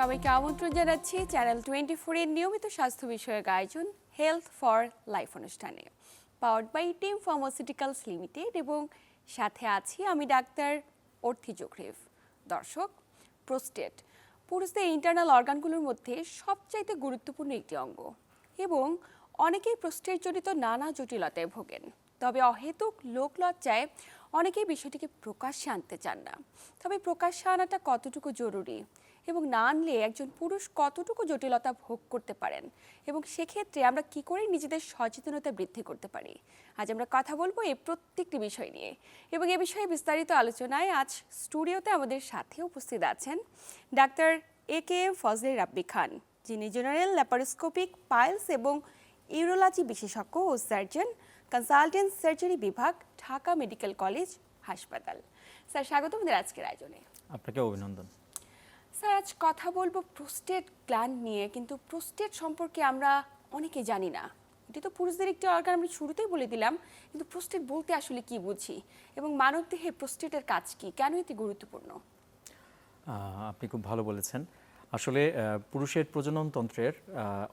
সবাইকে আমন্ত্রণ জানাচ্ছি চ্যানেল টোয়েন্টি ফোরের নিয়মিত স্বাস্থ্য বিষয়ক আয়োজন হেলথ ফর লাইফ অনুষ্ঠানে। Powered by Team Pharmaceuticals Limited এবং সাথে আছি আমি ডাক্তার অর্থি জোখরেভ দর্শক প্রোস্টেট পুরুষদের ইন্টারনাল অর্গানগুলোর মধ্যে সবচাইতে গুরুত্বপূর্ণ একটি অঙ্গ এবং অনেকেই প্রোস্টেট জনিত নানা জটিলতায় ভোগেন। তবে অহেতুক লোক লজ্জায় অনেকেই বিষয়টিকে প্রকাশ্যে আনতে চান না। তবে প্রকাশ্যে আনাটা কতটুকু জরুরি? এবং না আনলে একজন পুরুষ কতটুকু জটিলতা ভোগ করতে পারেন? এবং সেক্ষেত্রে আমরা কি করে নিজেদের সচেতনতা বৃদ্ধি করতে পারি? আজ আমরা কথা বলব এই প্রত্যেকটি বিষয় নিয়ে। এবং এ বিষয়ে বিস্তারিত আলোচনায় আজ স্টুডিওতে আমাদের সাথে উপস্থিত আছেন doctor A K M Fazle Rabbi Khan, যিনি জেনারেল ল্যাপারোস্কোপিক, পাইলস এবং ইউরোলজি বিশেষজ্ঞ ও সার্জন, কনসালটেন্ট সার্জারি বিভাগ, ঢাকা মেডিকেল কলেজ, হাসপাতাল। স্যার স্বাগত আমাদের আজকের আয়োজনে। আপনাকে অভিনন্দন। স্যার, আজ কথা বলব প্রোস্টেট গ্ল্যান্ড নিয়ে, কিন্তু প্রোস্টেট সম্পর্কে আমরা অনেকে জানি না। এটি তো পুরুষদের একটি অর্গান আমরা শুরুতেই বলে দিলাম, কিন্তু প্রোস্টেট বলতে আসলে কি বুঝি? এবং মানবদেহে প্রোস্টেটের কাজ কি? কেন এটি গুরুত্বপূর্ণ? আপনি খুব ভালো বলেছেন। আসলে পুরুষের প্রজননতন্ত্রের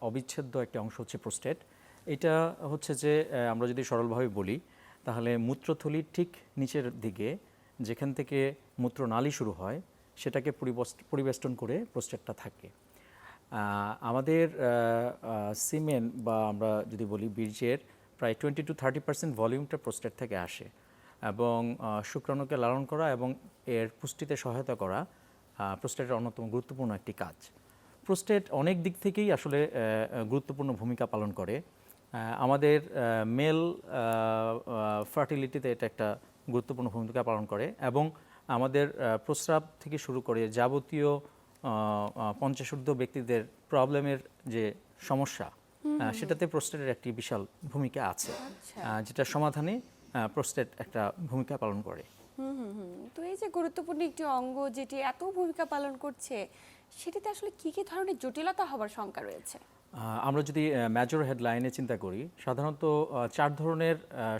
অবিচ্ছেদ্য একটি অংশ হচ্ছে প্রোস্টেট। এটা হচ্ছে যে আমরা যদি সরলভাবে বলি, তাহলে মূত্রথলির ঠিক নিচের দিকে, যেখান থেকে মূত্রনালী শুরু হয় সেটাকে পরিবেষ্টন করে প্রোস্টেটটা থাকে। আমাদের সিমেন বা আমরা যদি বলি বীর্যের প্রায় টোয়েন্টি টু থার্টি পার্সেন্ট ভলিউমটা প্রোস্টেট থেকে আসে এবং শুক্রাণুকে লালন করা এবং এর পুষ্টিতে সহায়তা করা প্রোস্টেটের অন্যতম গুরুত্বপূর্ণ একটি কাজ। প্রোস্টেট অনেক দিক থেকেই আসলে গুরুত্বপূর্ণ ভূমিকা পালন করে। আমাদের মেল ফার্টিলিটিতে এটা একটা গুরুত্বপূর্ণ ভূমিকা পালন করে এবং আমাদের প্রস্রাব থেকে শুরু করে যাবতীয় পঞ্চাশোর্ধ ব্যক্তিদের প্রবলেমের যে সমস্যা সেটাতে প্রোস্টেটের একটি বিশাল ভূমিকা আছে আচ্ছা। যেটা সমাধানে প্রোস্টেট একটা ভূমিকা পালন করে। তো এই যে গুরুত্বপূর্ণ একটি অঙ্গ যেটি এত ভূমিকা পালন করছে সেটিতে আসলে কি কি ধরনের জটিলতা হবার শঙ্কা রয়েছে? আমরা যদি মেজর হেডলাইনে চিন্তা করি সাধারণত চার ধরনের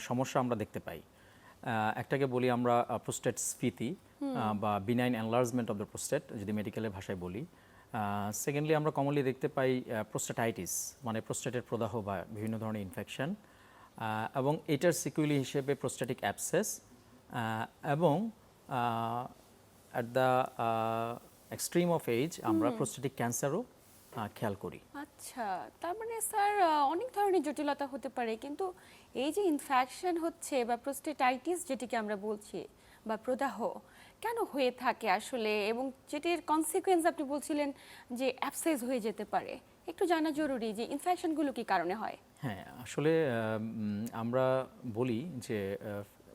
সমস্যা আমরা দেখতে পাই। একটাকে বলি আমরা প্রোস্টেট স্ফীতি বা benign enlargement of the prostate যদি মেডিকেলের ভাষায় বলি। সেকেন্ডলি আমরা কমনলি দেখতে পাই প্রোস্টেটাইটিস মানে প্রোস্টেটের প্রদাহ বা বিভিন্ন ধরনের ইনফেকশন এবং এটার সিকুইলি হিসেবে প্রোস্টেটিক অ্যাপসেস এবং at the extreme of age আমরা প্রোস্টেটিক ক্যান্সারও খেয়াল করি। আচ্ছা তার মানে স্যার অনেক ধরনের জটিলতা হতে পারে কিন্তু এই যে ইনফেকশন হচ্ছে বা প্রোস্টেটাইটিস যেটিকে আমরা বলছি বা প্রদাহ কেন হয়ে থাকে আসলে? এবং যেটির কনসিকুয়েন্স আপনি বলছিলেন যে অ্যাবসেস হয়ে যেতে পারে একটু জানা জরুরি যে ইনফেকশনগুলো কি কারণে হয়? হ্যাঁ আসলে আমরা বলি যে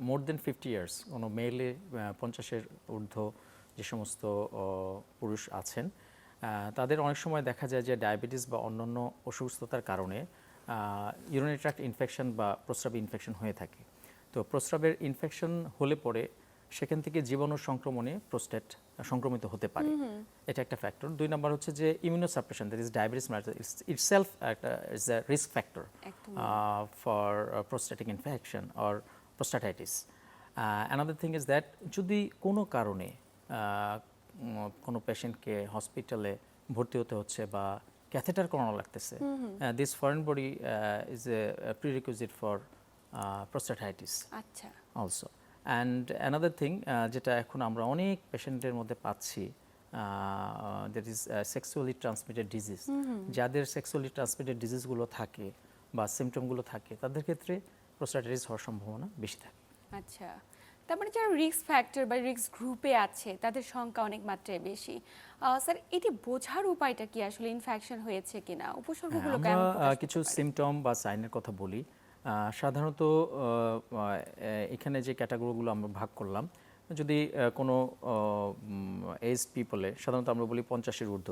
মোর দেন ফিফটি ইয়ার্স কোনো মেলে পঞ্চাশের ঊর্ধ্ব যে সমস্ত পুরুষ আছেন তাদের অনেক সময় দেখা যায় যে ডায়াবেটিস বা অন্যান্য অসুস্থতার কারণে ইউরিনারি ট্র্যাক্ট ইনফেকশন বা প্রস্রাব ইনফেকশন হয়ে থাকে। তো প্রস্রাবের ইনফেকশন হলে পরে সেখান থেকে জীবাণু সংক্রমণে প্রোস্টেট সংক্রমিত হতে পারে। এটা একটা ফ্যাক্টর দুই নম্বর হচ্ছে যে immunosuppression that is diabetes itself একটা is a risk factor for prostatic infection or prostatitis another thing is that যদি কোনো কারণে কোনো পেশেন্টকে হসপিটালে ভর্তি হতে হচ্ছে বা ক্যাথেটার করানো লাগতেছে। This foreign body is a prerequisite for prostatitis আচ্ছা। অলসো অ্যান্ড অ্যানাদার থিং যেটা এখন আমরা অনেক পেশেন্টের মধ্যে পাচ্ছি that is sexually transmitted disease যাদের সেক্সুয়ালি ট্রান্সমিটেড ডিজিজগুলো থাকে বা সিমটমগুলো থাকে তাদের ক্ষেত্রে প্রোস্টাটাইটিস হওয়ার সম্ভাবনা বেশি থাকে। আচ্ছা। তার মানে যারা রিস্ক ফ্যাক্টর বা রিস্ক গ্রুপে আছে তাদের সংখ্যা অনেক মাত্রায় বেশি। স্যার এটি বোঝার উপায়টা কি আসলে ইনফেকশন হয়েছে কিনা? উপসর্গগুলো আমরা কেমন কিছু সিমটম বা সাইনের কথা বলি। সাধারণত এখানে যে ক্যাটাগরিগুলো আমরা ভাগ করলাম যদি কোনো এজ পিপলে সাধারণত আমরা বলি পঞ্চাশের ঊর্ধ্ব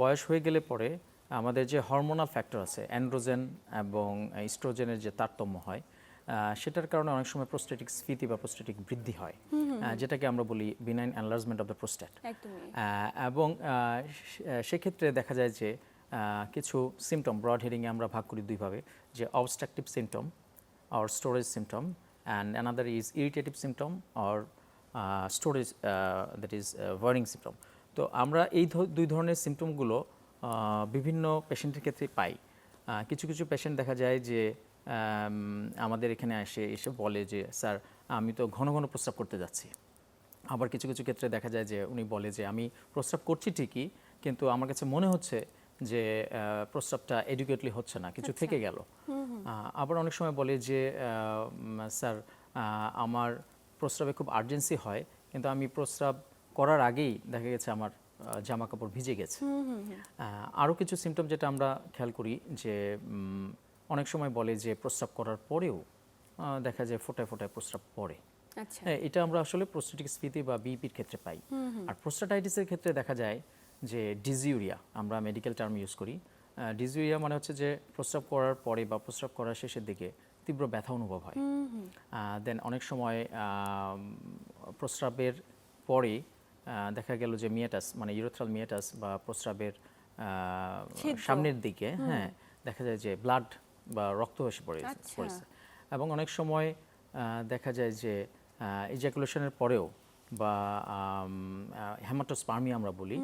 বয়স হয়ে গেলে পরে আমাদের যে হরমোনাল ফ্যাক্টর আছে অ্যান্ড্রোজেন এবং ইস্ট্রোজেনের যে তারতম্য হয় সেটার কারণে অনেক সময় প্রোস্টেটিক স্ফীতি বা প্রোস্টেটিক বৃদ্ধি হয়। যেটাকে আমরা বলি benign enlargement of the prostate এবং সেক্ষেত্রে দেখা যায় যে কিছু সিমটম ব্রড হেডিংয়ে আমরা ভাগ করি দুইভাবে যে obstructive symptom or storage symptom and another is irritative symptom or storage that is burning symptom তো আমরা এই দুই ধরনের সিমটমগুলো বিভিন্ন পেশেন্টের ক্ষেত্রে পাই। কিছু কিছু পেশেন্ট দেখা যায় যে আমাদের এখানে এসে এসে বলে যে স্যার আমি তো ঘন ঘন প্রস্রাব করতে যাচ্ছি। আবার কিছু কিছু ক্ষেত্রে দেখা যায় যে উনি বলে যে আমি প্রস্রাব করছি ঠিকই কিন্তু আমার কাছে মনে হচ্ছে যে প্রস্রাবটা এডুকেটলি হচ্ছে না কিছু থেকে গেল। আবার অনেক সময় বলে যে স্যার আমার প্রস্রাবে খুব আর্জেন্সি হয় কিন্তু আমি প্রস্রাব করার আগেই দেখা গেছে আমার জামা কাপড় ভিজে গেছে। আরও কিছু সিমটম যেটা আমরা খেয়াল করি যে অনেক সময় বলে যে প্রস্রাব করার পরেও দেখা যায় ফোটায় ফোটায় প্রস্রাব পড়ে। আচ্ছা। হ্যাঁ এটা আমরা আসলে প্রোস্টেটিক স্ফীতি বা বিপির ক্ষেত্রে পাই। আর প্রোস্টাটাইটিসের ক্ষেত্রে দেখা যায় যে ডিজিউরিয়া আমরা মেডিকেল টার্ম ইউজ করি ডিজিউরিয়া মানে হচ্ছে যে প্রস্রাব করার পরে বা প্রস্রাব করার শেষের দিকে তীব্র ব্যথা অনুভব হয়। দেন অনেক সময় প্রস্রাবের পরে দেখা গেল যে মিয়াটাস মানে ইউরোথ্রাল মিয়াটাস বা প্রস্রাবের সামনের দিকে হ্যাঁ দেখা যায় যে ব্লাড বা রক্ত এসে আচ্ছা। পড়েছে এবং অনেক সময় দেখা যায় যে ইজাকুলেশনের পরেও বা হেমাটোস্পার্মি আমরা বলি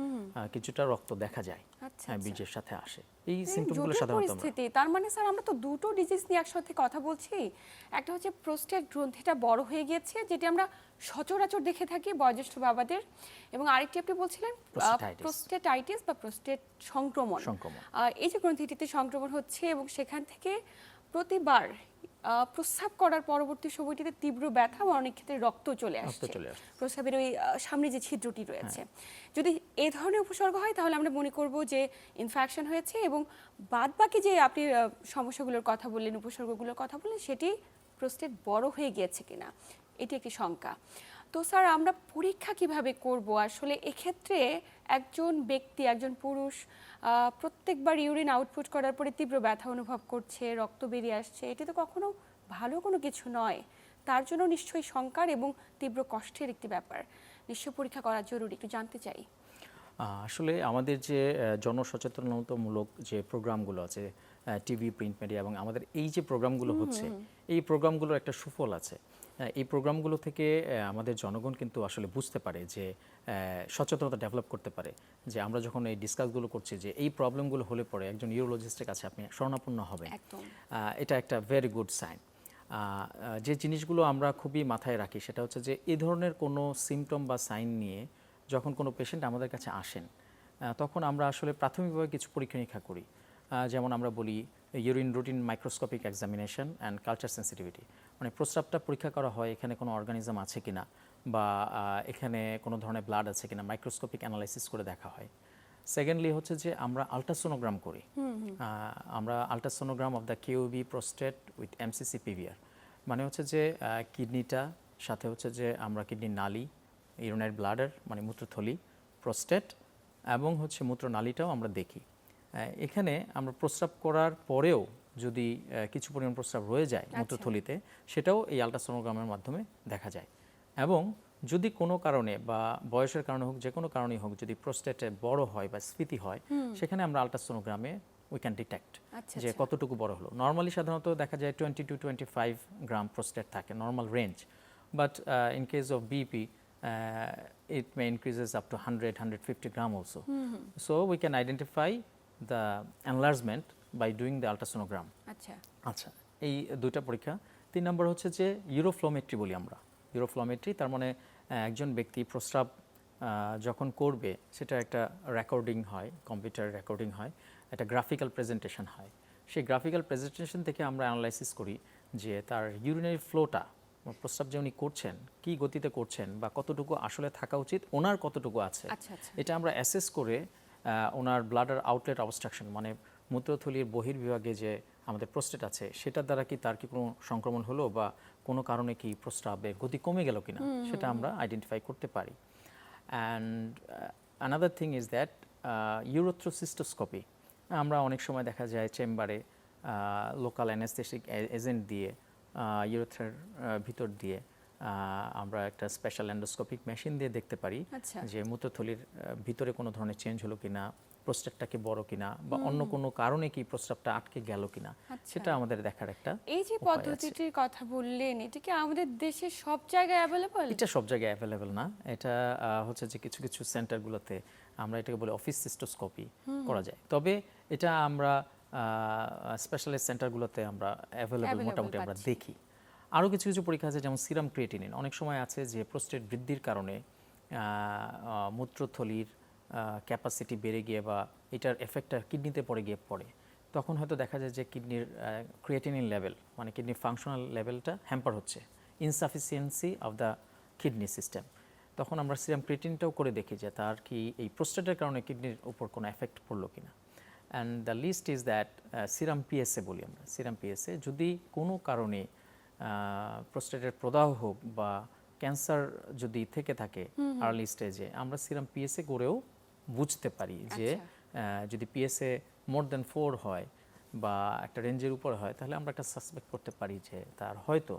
কিছুটা রক্ত দেখা যায় আচ্ছা, আচ্ছা। বীজের সাথে আসে এই জটিল সাধারণত পরিস্থিতি তার মানে স্যার আমরা তো দুটো ডিজিজ নিয়ে একসাথে কথা বলছি একটা হচ্ছে প্রোস্টেট গ্রন্থিটা বড় হয়ে গিয়েছে যেটি আমরা সচরাচর দেখে থাকি বয়োজ্যেষ্ঠ বাবাদের এবং আরেকটি আপনি বলছিলেন। প্রোস্টেটাইটিস বা প্রোস্টেট সংক্রমণ। এই যে গ্রন্থিটিতে সংক্রমণ হচ্ছে এবং সেখান থেকে প্রতিবার প্রস্রাব করার পরবর্তী সময়টিতে তীব্র ব্যথা বা অনেক ক্ষেত্রে রক্ত চলে আসছে। প্রস্রাবের ওই সামনে যে ছিদ্রটি রয়েছে। যদি এ ধরনের উপসর্গ হয় তাহলে আমরা মনে করব যে ইনফেকশন হয়েছে এবং বাদ বাকি যে আপনি সমস্যাগুলোর কথা বললেন উপসর্গগুলোর কথা বললেন সেটি প্রোস্টেট বড় হয়ে গিয়েছে কিনা এটি একটি শঙ্কা। তো স্যার আমরা পরীক্ষা কীভাবে করব? আসলে এক্ষেত্রে একজন ব্যক্তি একজন পুরুষ প্রত্যেকবার ইউরিন আউটপুট করার পরে তীব্র ব্যথা অনুভব করছে রক্ত বেরিয়ে আসছে। এটি তো কখনো ভালো কোনো কিছু নয়। তার জন্য নিশ্চয়ই শঙ্কার এবং তীব্র কষ্টের একটি ব্যাপার। নিশ্চয় পরীক্ষা করা জরুরি একটু জানতে চাই। আসলে আমাদের যে জনসচেতনতামূলক যে প্রোগ্রামগুলো আছে টিভি প্রিন্ট মিডিয়া এবং আমাদের এই যে প্রোগ্রামগুলো হচ্ছে এই প্রোগ্রামগুলোর একটা সুফল আছে। এই প্রোগ্রামগুলো থেকে আমাদের জনগণ কিন্তু আসলে বুঝতে পারে যে সচেতনতা ডেভেলপ করতে পারে। যে আমরা যখন এই ডিসকাসগুলো করছি যে এই প্রবলেমগুলো হলে পরে একজন ইউরোলজিস্টের কাছে আপনি হবেন। একদম। আহ, এটা একটা ভেরি গুড সাইন যে জিনিসগুলো আমরা খুবই মাথায় রাখি সেটা হচ্ছে যে এ ধরনের কোনো সিমটম বা সাইন নিয়ে যখন কোনো পেশেন্ট আমাদের কাছে আসেন তখন আমরা আসলে প্রাথমিকভাবে কিছু পরীক্ষা নিরীক্ষা করি যেমন আমরা বলি urine routine microscopic examination and culture sensitivity মানে প্রস্রাবটা পরীক্ষা করা হয় এখানে কোনো অর্গানিজম আছে কিনা বা এখানে কোনো ধরনের ব্লাড আছে কিনা মাইক্রোস্কোপিক অ্যানালাইসিস করে দেখা হয়। সেকেন্ডলি হচ্ছে যে আমরা আলট্রাসোনোগ্রাম করি। আমরা ultrasonogram of the KUB prostate with MCC PVR মানে হচ্ছে যে কিডনিটা সাথে হচ্ছে যে আমরা কিডনির নালি ইউরিনারি ব্লাডার মানে মূত্রথলি প্রোস্টেট এবং হচ্ছে মূত্রনালীটাও আমরা দেখি। এখানে আমরা প্রস্রাব করার পরেও যদি কিছু পরিমাণ প্রস্রাব রয়ে যায় মূত্রথলিতে সেটাও এই আলট্রাসোনোগ্রামের মাধ্যমে দেখা যায়। এবং যদি কোনো কারণে বা বয়সের কারণে হোক যে কোনো কারণেই হোক যদি প্রোস্টেটে বড় হয় বা স্ফীতি হয় সেখানে আমরা আলট্রাসোনোগ্রামে উই ক্যান ডিটেক্ট আচ্ছা, যে কতটুকু বড় হলো। নর্মালি সাধারণত দেখা যায় twenty to twenty five gram prostate থাকে normal range but in case of BP it may increases up to 100 150 gram also so we can identify the enlargement by doing the ultrasonogram. আচ্ছা। আচ্ছা এই দুইটা পরীক্ষা। তিন নম্বর হচ্ছে যে ইউরোফ্লোমেট্রি বলি আমরা। ইউরোফ্লোমেট্রি তার মানে একজন ব্যক্তি প্রস্রাব যখন করবে সেটা একটা রেকর্ডিং হয় কম্পিউটার রেকর্ডিং হয় একটা গ্রাফিক্যাল প্রেজেন্টেশন হয়। সেই গ্রাফিক্যাল প্রেজেন্টেশন থেকে আমরা অ্যানালাইসিস করি যে তার ইউরিনারি ফ্লোটা প্রস্রাব যে উনি করছেন কি গতিতে করছেন বা কতটুকু আসলে থাকা উচিত ওনার কতটুকু আছে। আচ্ছা আচ্ছা। এটা আমরা অ্যাসেস করে ওনার ব্লাডার আউটলেট অবস্ট্রাকশন মানে মূত্রথলির বহির্বিভাগে যে আমাদের প্রোস্টেট আছে সেটার দ্বারা কি তার কি কোনো সংক্রমণ হলো বা কোনো কারণে কি প্রস্রাবের গতি কমে গেল কিনা সেটা আমরা আইডেন্টিফাই করতে পারি। And another thing is that urethrocystoscopy আমরা অনেক সময় দেখা যায় চেম্বারে লোকাল অ্যানেস্থেটিক এজেন্ট দিয়ে ইউরোথ্রের ভিতর দিয়ে আমরা একটা স্পেশাল এন্ডোস্কোপিক মেশিন দিয়ে দেখতে পারি আচ্ছা। যে মূত্রথলির ভিতরে কোনো ধরনের চেঞ্জ হলো কিনা প্রস্টেটটা কি বড় কিনা বা অন্য কোনো কারণে কি প্রস্রাবটা আটকে গেল কিনা আচ্ছা। সেটা আমাদের দেখার একটা এই যে পদ্ধতিটির কথা বললেন এটা কি আমাদের দেশের সব জায়গায় অ্যাভেলেবল এটা সব জায়গায় অ্যাভেলেবেল না। এটা হচ্ছে যে কিছু কিছু সেন্টারগুলোতে আমরা এটাকে বলি অফিস সিস্টোস্কোপি করা যায়। তবে এটা আমরা স্পেশালিস্ট সেন্টারগুলোতে আমরা অ্যাভেলেবেল মোটামুটি আমরা দেখি। আরও কিছু কিছু পরীক্ষা আছে, যেমন সিরাম ক্রিয়েটিনিন। অনেক সময় আছে যে প্রোস্টেট বৃদ্ধির কারণে মূত্রথলির ক্যাপাসিটি বেড়ে গিয়ে বা এটার এফেক্টটা কিডনিতে পড়ে গিয়ে পড়ে। তখন হয়তো দেখা যায় যে কিডনির ক্রিয়েটিনিন লেভেল মানে কিডনির ফাংশনাল লেভেলটা হ্যাম্পার হচ্ছে। Insufficiency of the kidney system তখন আমরা সিরাম ক্রিয়েটিনটাও করে দেখি যে তার কি এই প্রোস্টেটের কারণে কিডনির উপর কোনো এফেক্ট পড়ল কিনা। And the list is that serum PSA বলি আমরা। সিরাম পিএসএ যদি কোনো কারণে প্রোস্টেটের প্রদাহ হোক বা ক্যান্সার যদি থেকে থাকে আর্লি স্টেজে আমরা সিরাম পিএসএ করেও বুঝতে পারি যে যদি পিএসএ মোর দেন ফোর হয় বা একটা রেঞ্জের উপর হয় তাহলে আমরা একটা সাসপেক্ট করতে পারি যে তার হয়তো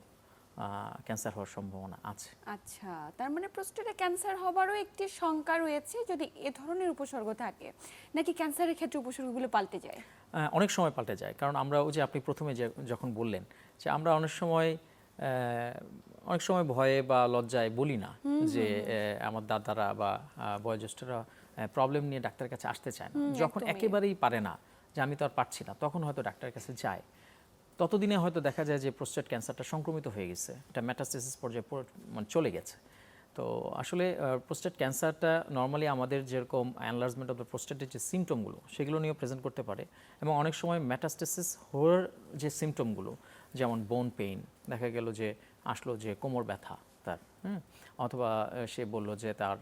ক্যান্সার হওয়ার সম্ভাবনা আছে। আচ্ছা তার মানে প্রস্টেটে ক্যান্সার হবারও একটি শঙ্কা রয়েছে যদি এ ধরনের উপসর্গ থাকে নাকি ক্যান্সারের ক্ষেত্রে উপসর্গগুলো পাল্টে যায়? অনেক সময় পাল্টে যায় কারণ আমরা ওই যে আপনি প্রথমে যখন বললেন যে আমরা অনেক সময় অনেক সময় ভয়ে বা লজ্জায় বলি না যে আমার দাদারা বা বয়োজ্যেষ্ঠরা প্রবলেম নিয়ে ডাক্তারের কাছে আসতে চায় না। যখন একেবারেই পারে না যে আমি তো আর পারছি না তখন হয়তো ডাক্তারের কাছে যায়। ততদিনে হয়তো দেখা যায় যে প্রোস্টেট ক্যান্সারটা সংক্রমিত হয়ে গেছে। এটা মেটাস্টেসিস পর্যায়ে মানে চলে গেছে। তো আসলে প্রোস্টেট ক্যান্সারটা নর্মালি আমাদের যেরকম অ্যানলার্জমেন্ট অফ দ্য প্রোস্টেটের যে সিমটমগুলো সেগুলো নিয়েও প্রেজেন্ট করতে পারে। এবং অনেক সময় ম্যাটাস্টেসিস হওয়ার যে সিমটমগুলো যেমন বোন পেইন দেখা গেল যে আসলো যে কোমর ব্যথা তার, হুম? অথবা সে বলল যে তার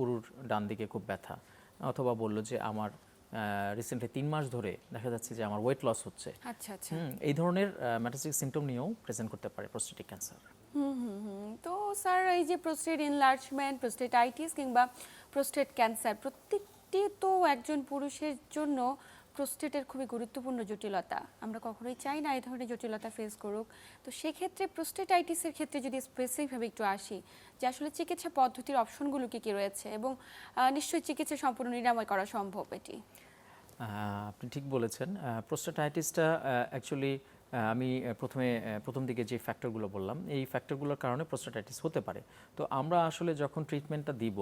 উরুর ডান দিকে খুব ব্যথা, অথবা বলল যে আমার রিসেন্টলি তিন মাস ধরে দেখা যাচ্ছে যে আমার ওয়েট লস হচ্ছে। আচ্ছা আচ্ছা। এই ধরনের মেটাস্টিক সিমটম নিয়েও প্রেজেন্ট করতে পারে প্রোস্টেটিক ক্যান্সার হুম তো স্যার এই যে প্রোস্টেট এনলার্জমেন্ট প্রোস্টেটাইটিস কিংবা প্রোস্টেট ক্যান্সার প্রত্যেকটি তো একজন পুরুষের জন্য প্রোস্টেটের খুবই গুরুত্বপূর্ণ জটিলতা। আমরা কখনোই চাই না এই ধরনের জটিলতা ফেস করুক। তো সেক্ষেত্রে প্রোস্টেটাইটিসের ক্ষেত্রে যদি স্পেসিফিকভাবে একটু আসি, যে আসলে চিকিৎসা পদ্ধতির অপশনগুলো কী কী রয়েছে? এবং নিশ্চয়ই চিকিৎসা সম্পূর্ণ নিরাময় করা সম্ভব এটি? আপনি ঠিক বলেছেন। প্রোস্টেটাইটিসটা অ্যাকচুয়ালি আমি প্রথমে প্রথম দিকে যে ফ্যাক্টরগুলো বললাম, এই ফ্যাক্টরগুলোর কারণে প্রোস্টেটাইটিস হতে পারে। তো আমরা আসলে যখন ট্রিটমেন্টটা দিব,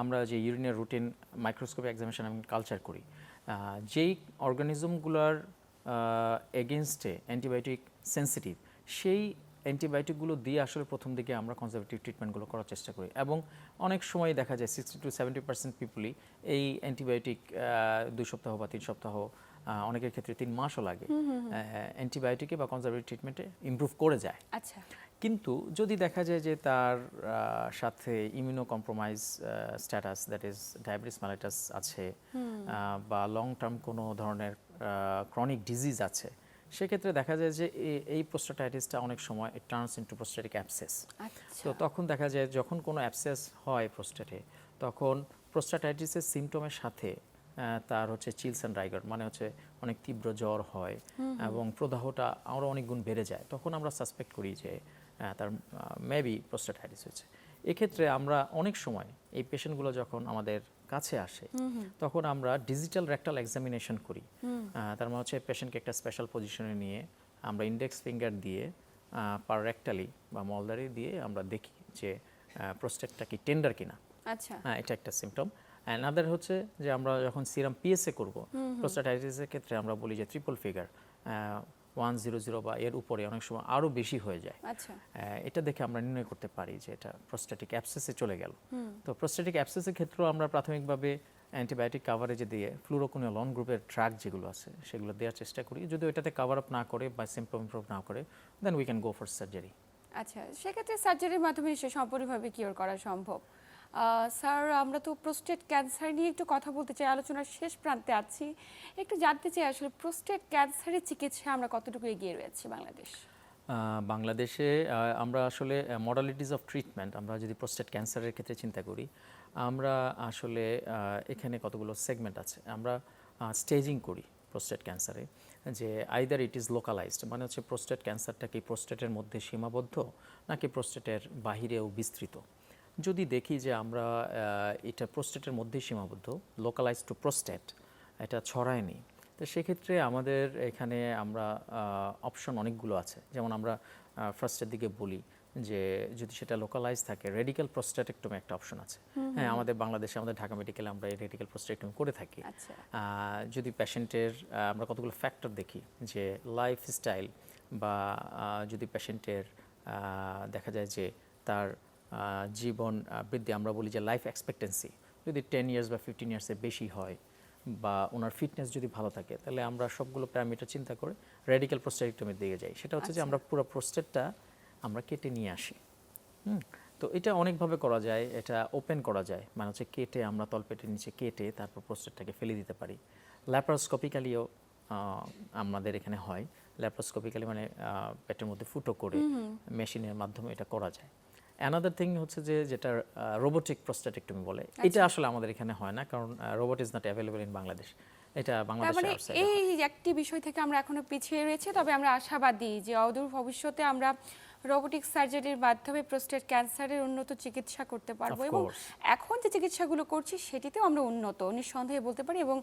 আমরা যে ইউরিনের রুটিন মাইক্রোস্কোপ এক্সামিনেশন আমি কালচার করি যেই অর্গানিজমগুলোর এগেনস্টে অ্যান্টিবায়োটিক সেন্সিটিভ সেই অ্যান্টিবায়োটিকগুলো দিয়ে আসলে প্রথম দিকে আমরা কনজারভেটিভ ট্রিটমেন্টগুলো করার চেষ্টা করি। এবং অনেক সময় দেখা যায় সিক্সটি টু সেভেন্টি পার্সেন্ট পিপুলই এই অ্যান্টিবায়োটিক দুই সপ্তাহ বা তিন সপ্তাহ অনেকের ক্ষেত্রে তিন মাসও লাগে। অ্যান্টিবায়োটিকে বা কনজারভেটিভ ট্রিটমেন্টে ইমপ্রুভ করে যায়। আচ্ছা। কিন্তু যদি দেখা যায় যে তার সাথে immuno compromise status that is diabetes mellitus আছে বা লং টার্ম কোনো ধরনের ক্রনিক ডিজিজ আছে সেক্ষেত্রে দেখা যায় যে এই প্রোস্টাটাইটিসটা অনেক সময় it turns into prostatic abscess তো তখন দেখা যায় যখন কোনো অ্যাপসেস হয় প্রোস্টেটে তখন প্রোস্টাটাইটিসের সিমটমের সাথে তার হচ্ছে চিলস অ্যান্ড রাইগার মানে হচ্ছে অনেক তীব্র জ্বর হয় এবং প্রদাহটা আরও অনেক গুণ বেড়ে যায়। তখন আমরা সাসপেক্ট করি যে তার মেবি প্রোস্টাটাইটিস হয়েছে। এক্ষেত্রে আমরা অনেক সময় এই পেশেন্টগুলো যখন আমাদের কাছে আসে তখন আমরা ডিজিটাল রেক্টাল এক্সামিনেশন করি। তার মানে হচ্ছে পেশেন্টকে একটা স্পেশাল পজিশনে নিয়ে আমরা ইন্ডেক্স ফিঙ্গার দিয়ে পার রেক্টালি বা মলদারি দিয়ে আমরা দেখি যে প্রোস্টেটটা কি টেন্ডার কিনা। আচ্ছা। হ্যাঁ এটা একটা সিমটম অ্যান্ড হচ্ছে যে আমরা যখন সিরাম পিএসএ করব প্রোস্টাটাইটিসের ক্ষেত্রে আমরা বলি যে triple figure one zero zero বা এর উপরে অনেক সময় আরও বেশি হয়ে যায়। আচ্ছা। এটা দেখে আমরা নির্ণয় করতে পারি যে এটা প্রোস্ট্যাটিক অ্যাপসেসে চলে গেল। তো প্রোস্ট্যাটিক অ্যাপসেসের ক্ষেত্রেও আমরা প্রাথমিকভাবে অ্যান্টিবায়োটিক কাভারেজে দিয়ে ফ্লুরোকুনিয়লন গ্রুপের ড্রাগ যেগুলো আছে সেগুলো দেওয়ার চেষ্টা করি। যদি ওইটাতে কাভার আপ না করে বা সিম্পটম ইমপ্রুভ না করে then we can go for surgery আচ্ছা সেক্ষেত্রে সার্জারির মাধ্যমে নিশ্চয়ই সম্পূর্ণভাবে কিওর করা সম্ভব। স্যার, আমরা তো প্রোস্টেট ক্যান্সার নিয়ে একটু কথা বলতে চাই, আলোচনার শেষ প্রান্তে আছি। একটু জানতে চাই, আসলে প্রোস্টেট ক্যান্সারের চিকিৎসা আমরা কতটুকু এগিয়ে রয়েছি বাংলাদেশ? বাংলাদেশে আমরা আসলে মডালিটিস অফ ট্রিটমেন্ট আমরা যদি প্রোস্টেট ক্যান্সারের ক্ষেত্রে চিন্তা করি, আমরা আসলে এখানে কতগুলো সেগমেন্ট আছে। আমরা স্টেজিং করি প্রোস্টেট ক্যান্সারে যে আইদার ইট ইজ লোকালাইজড মানে হচ্ছে প্রোস্টেট ক্যান্সারটা কি প্রোস্টেটের মধ্যে সীমাবদ্ধ, নাকি প্রোস্টেটের বাহিরেও বিস্তৃত। যদি দেখি যে আমরা এটা প্রোস্টেটের মধ্যেই সীমাবদ্ধ লোকালাইজ টু প্রোস্টেট এটা ছড়ায়নি তো সেক্ষেত্রে আমাদের এখানে আমরা অপশন অনেকগুলো আছে। যেমন আমরা ফার্স্টের দিকে বলি যে যদি সেটা লোকালাইজ থাকে রেডিক্যাল প্রস্টেটেক্টমি একটা অপশন আছে। হ্যাঁ আমাদের বাংলাদেশে আমাদের ঢাকা মেডিকেলে আমরা এই রেডিক্যাল প্রস্টেক্টমি করে থাকি। আচ্ছা। যদি পেশেন্টের আমরা কতগুলো ফ্যাক্টর দেখি যে লাইফস্টাইল বা আহ, যদি পেশেন্টের দেখা যায় যে তার জীবন বৃদ্ধি আমরা বলি যে লাইফ এক্সপেক্টেন্সি যদি টেন ইয়ার্স বা ফিফটিন ইয়ার্সের বেশি হয় বা ওনার ফিটনেস যদি ভালো থাকে তাহলে আমরা সবগুলো প্যারামিটার চিন্তা করে রেডিক্যাল প্রোস্টেক্টমির দিকে যাই। সেটা হচ্ছে যে আমরা পুরো প্রোস্টেটটা আমরা কেটে নিয়ে আসি। হুম? তো এটা অনেকভাবে করা যায় এটা ওপেন করা যায়। মানে হচ্ছে কেটে আমরা তলপেটের নিচে কেটে তারপর প্রোস্টেটটাকে ফেলে দিতে পারি। ল্যাপারোস্কোপিক্যালিও আমাদের এখানে হয়। ল্যাপারোস্কোপিক্যালি মানে পেটের মধ্যে ফুটো করে মেশিনের মাধ্যমে এটা করা যায়। অ্যানাদার থিং হচ্ছে যে যেটা রোবোটিক প্রোস্টেটেক্টমি বলে এটা আসলে আমাদের এখানে হয় না কারণ robot is not available in Bangladesh এটা বাংলাদেশে মানে এই একটি বিষয় থেকে আমরা এখনও পিছিয়ে রয়েছে তবে আমরা আশাবাদী যে অদূর ভবিষ্যতে আমরা রোবোটিক সার্জারির মাধ্যমে প্রোস্টেট ক্যান্সারের উন্নত চিকিৎসা করতে পারব এবং এখন যে চিকিৎসাগুলো করছি সেটিতেও আমরা উন্নত নিঃসন্দেহে বলতে পারি এবং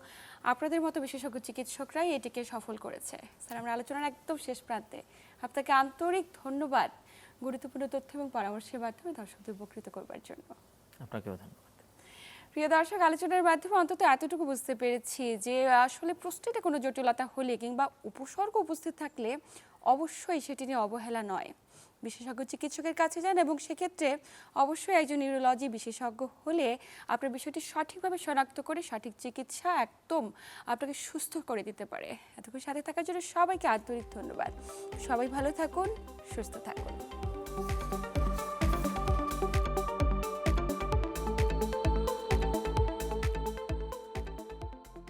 আপনাদের মতো বিশেষজ্ঞ চিকিৎসকরাই এটিকে সফল করেছে। স্যার আমরা আলোচনার একদম শেষ প্রান্তে। আপনাকে আন্তরিক ধন্যবাদ। গুরুত্বপূর্ণ তথ্য এবং পরামর্শের মাধ্যমে দর্শকদের উপকৃত করবার জন্য। আপনাকেও ধন্যবাদ। প্রিয় দর্শক আলোচনার মাধ্যমে অন্তত এতটুকু বুঝতে পেরেছি যে আসলে প্রস্টেটে কোনো জটিলতা হলে কিংবা উপসর্গ উপস্থিত থাকলে অবশ্যই সেটি নিয়ে অবহেলা নয়। বিশেষজ্ঞ চিকিৎসকের কাছে যান এবং সেক্ষেত্রে অবশ্যই একজন নিউরোলজি বিশেষজ্ঞ হলে আপনার বিষয়টি সঠিকভাবে শনাক্ত করে সঠিক চিকিৎসা একদম আপনাকে সুস্থ করে দিতে পারে। এতক্ষণ সাথে থাকার জন্য সবাইকে আন্তরিক ধন্যবাদ। সবাই ভালো থাকুন সুস্থ থাকুন।